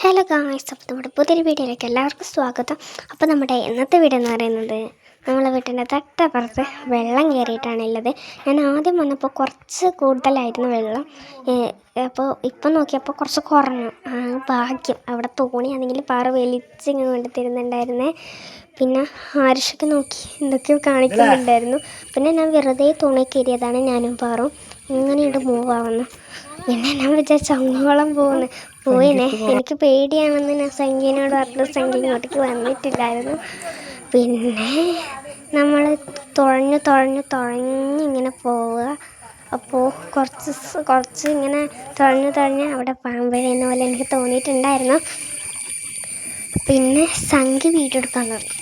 Hello guys അപ്പോൾ നമ്മുടെ പുതിയൊരു വീഡിയോയിലേക്ക് എല്ലാവർക്കും സ്വാഗതം. അപ്പോൾ നമ്മുടെ ഇന്നത്തെ വീഡിയോ എന്ന് പറയുന്നത് നമ്മളെ വീട്ടിന്റെ തട്ടപ്പുറത്ത് വെള്ളം കയറിയിട്ടാണ് ഉള്ളത്. ഞാൻ ആദ്യം വന്നപ്പോൾ കുറച്ച് കൂടുതലായിരുന്നു വെള്ളം. അപ്പോൾ ഇപ്പം നോക്കിയപ്പോൾ കുറച്ച് കുറഞ്ഞു. ആ, ഭാഗ്യം. അവിടെ തോണിയാണെങ്കിൽ പാറ വലിച്ചിങ്ങ് കൊണ്ട് തരുന്നുണ്ടായിരുന്നേ പിന്നെ ആരുഷൊക്കെ നോക്കി എന്തൊക്കെയോ കാണിക്കുന്നുണ്ടായിരുന്നു. പിന്നെ ഞാൻ വെറുതെ തോണി കയറിയതാണ് ഞാനും പാറും. ഇങ്ങനെയുണ്ട് മൂവ് ആവുന്നു പിന്നെ ഞാൻ വിചാരിച്ചു അങ്ങോളം പോകുന്നു. പോയിനെ എനിക്ക് പേടിയാണെന്ന് ഞാൻ സംഖ്യനോട് പറഞ്ഞു സംഖ്യ ഇങ്ങോട്ടേക്ക് വന്നിട്ടില്ലായിരുന്നു. പിന്നെ നമ്മൾ തുഴഞ്ഞ് തുഴഞ്ഞ് തുഴഞ്ഞിങ്ങനെ പോവുക. അപ്പോൾ കുറച്ച് കുറച്ച് ഇങ്ങനെ തുഴഞ്ഞ് തുഴഞ്ഞ് അവിടെ പാമ്പഴയുന്ന പോലെ എനിക്ക് തോന്നിയിട്ടുണ്ടായിരുന്നു. പിന്നെ സംഖ്യ വീഡിയോ എടുക്കാൻ തുടങ്ങി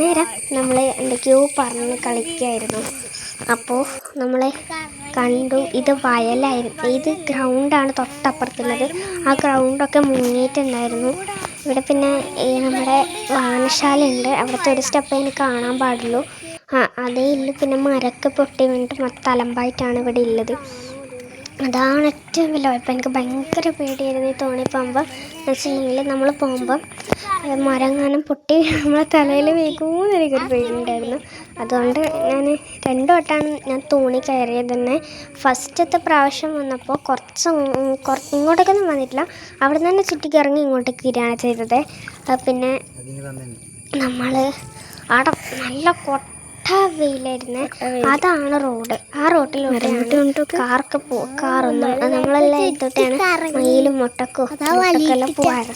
നേരം നമ്മൾ എന്തൊക്കെയോ പറഞ്ഞ് കളിക്കായിരുന്നു. അപ്പോൾ നമ്മൾ കണ്ടു. ഇത് വയലായിരുന്നു. ഇത് ഗ്രൗണ്ടാണ് തൊട്ടപ്പുറത്തുള്ളത്. ആ ഗ്രൗണ്ടൊക്കെ മുങ്ങിയിട്ടുണ്ടായിരുന്നു. ഇവിടെ പിന്നെ നമ്മുടെ വായനശാല ഉണ്ട്. അവിടുത്തെ ഒരു സ്റ്റെപ്പ് എനിക്ക് കാണാൻ പാടുള്ളൂ. ആ അതേ ഇല്ല പിന്നെ മരക്ക് പൊട്ടി വീണിട്ട് തലമ്പായിട്ടാണ് ഇവിടെ ഉള്ളത്. അതാണ് ഏറ്റവും വലിയ കുഴപ്പം. എനിക്ക് ഭയങ്കര പേടിയായിരുന്നു ഈ തോണി പോകുമ്പോൾ എന്ന് വെച്ചിട്ടുണ്ടെങ്കിൽ നമ്മൾ പോകുമ്പം മരം കാണാൻ പൊട്ടി നമ്മളെ തലയിൽ വീകുമെന്ന് എനിക്കൊരു പേടിയുണ്ടായിരുന്നു അതുകൊണ്ട് ഞാൻ രണ്ടു വട്ടമാണ് ഞാൻ തൂണി കയറിയത് തന്നെ ഫസ്റ്റത്തെ പ്രാവശ്യം വന്നപ്പോൾ കുറച്ച് ഇങ്ങോട്ടേക്കൊന്നും വന്നിട്ടില്ല. അവിടെ നിന്ന് തന്നെ ചുറ്റിക്കിറങ്ങി ഇങ്ങോട്ടേക്ക് വരികയാണ് ചെയ്തത്. പിന്നെ നമ്മൾ അവിടെ നല്ല കൊട്ട വെയിലായിരുന്നു. അതാണ് റോഡ്. ആ റോഡിൽ കാർക്ക് പോ കാറൊന്നും നമ്മളെല്ലാം ഇതോട്ടാണ് മയിലും മുട്ടക്കും മുട്ടക്കെല്ലാം പോവാറ്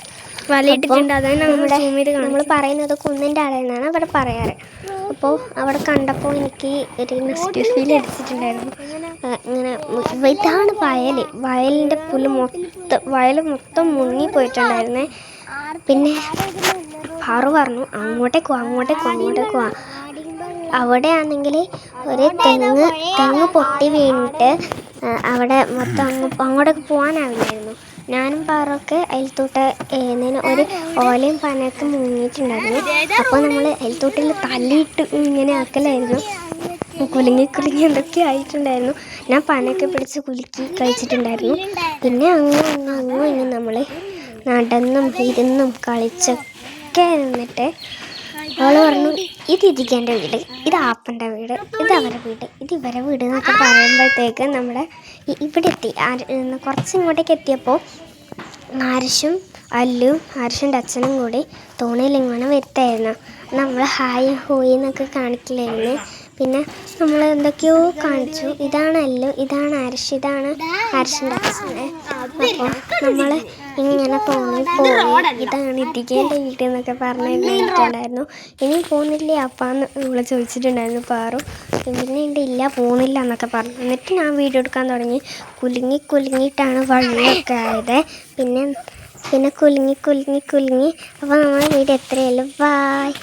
വലയിട്ടിട്ടുണ്ട്. അതാണ് നമ്മുടെ നമ്മൾ പറയുന്നത് കുന്നിന്റെ ആളെന്നാണ് അവിടെ പറയാറ്. അപ്പോൾ അവിടെ കണ്ടപ്പോൾ എനിക്ക് ഒരു നെസ്റ്റ് ഫീൽ അടിച്ചിട്ടുണ്ടായിരുന്നു. ഇങ്ങനെ ഇതാണ് വയൽ വയലിന്റെ പുല്ല് മൊത്തം വയൽ മൊത്തം മുങ്ങി പോയിട്ടുണ്ടായിരുന്നു. പിന്നെ പാറു പറഞ്ഞു അങ്ങോട്ടേക്ക് വാ അങ്ങോട്ടേക്ക് വാ അങ്ങോട്ടേക്ക് വാ. അവിടെ ആണെങ്കിൽ ഒരു തെങ്ങ് തെങ്ങ് പൊട്ടി വീണിട്ട് അവിടെ മൊത്തം അങ്ങ് അങ്ങോട്ടൊക്കെ പോകാനാവില്ലായിരുന്നു ഞാനും പാറൊക്കെ അയൽത്തൂട്ട് ഏതിന് ഒരു ഓലയും പനയൊക്കെ മുങ്ങിയിട്ടുണ്ടായിരുന്നു. അപ്പോൾ നമ്മൾ അയൽത്തൂട്ടിൽ തല്ലിയിട്ട് ഇങ്ങനെ ആക്കലായിരുന്നു. കുലുങ്ങി കുലുങ്ങി എന്തൊക്കെ ആയിട്ടുണ്ടായിരുന്നു. ഞാൻ പനയൊക്കെ പിടിച്ച് കുലുക്കി കഴിച്ചിട്ടുണ്ടായിരുന്നു. പിന്നെ അങ്ങോ അങ്ങും ഇങ്ങനെ നമ്മൾ നടന്നും ഇരുന്നും കളിച്ചൊക്കെ നിന്നിട്ട് അവൾ പറഞ്ഞു ഇത് ഇതിക്കേന്റെ വീട്. ഇത് ആപ്പന്റെ വീട്. ഇത് അവരുടെ വീട്. ഇത് ഇവരെ വീട് എന്നൊക്കെ പറയുമ്പോഴത്തേക്ക് നമ്മുടെ ഇവിടെ എത്തി. കുറച്ച് ഇങ്ങോട്ടേക്ക് എത്തിയപ്പോൾ ആരിഷും അല്ലും ആരുഷിന്റെ അച്ഛനും കൂടി തോണിയിൽ ഇങ്ങനെ വരുത്തായിരുന്നു. നമ്മൾ ഹായ് ഹോയ് എന്നൊക്കെ കാണിക്കില്ലായിരുന്നു പിന്നെ നമ്മൾ എന്തൊക്കെയോ കാണിച്ചു. ഇതാണ് അല്ലു ഇതാണ് അരിശ് ഇതാണ് അരിശിന്റെ അച്ഛനെ അപ്പോൾ നമ്മൾ ഇങ്ങനെ പോണി പോയി. ഇതാണ് ഇരിക്കേണ്ട വീട് എന്നൊക്കെ പറഞ്ഞിട്ടുണ്ടായിരുന്നു ഇനി പോകുന്നില്ലേ അപ്പാന്ന് നമ്മൾ ചോദിച്ചിട്ടുണ്ടായിരുന്നു പാറു. പിന്നെ ഉണ്ട് ഇല്ല പോകുന്നില്ല എന്നൊക്കെ പറഞ്ഞു. എന്നിട്ട് ഞാൻ വീഡിയോ എടുക്കാൻ തുടങ്ങി. കുലുങ്ങി കുലുങ്ങിയിട്ടാണ് വള്ളിയൊക്കെ ആയത്. പിന്നെ പിന്നെ കുലുങ്ങി കുലുങ്ങി കുലുങ്ങി. അപ്പോൾ നമ്മുടെ വീട് എത്രയല്ലോ? ബായ്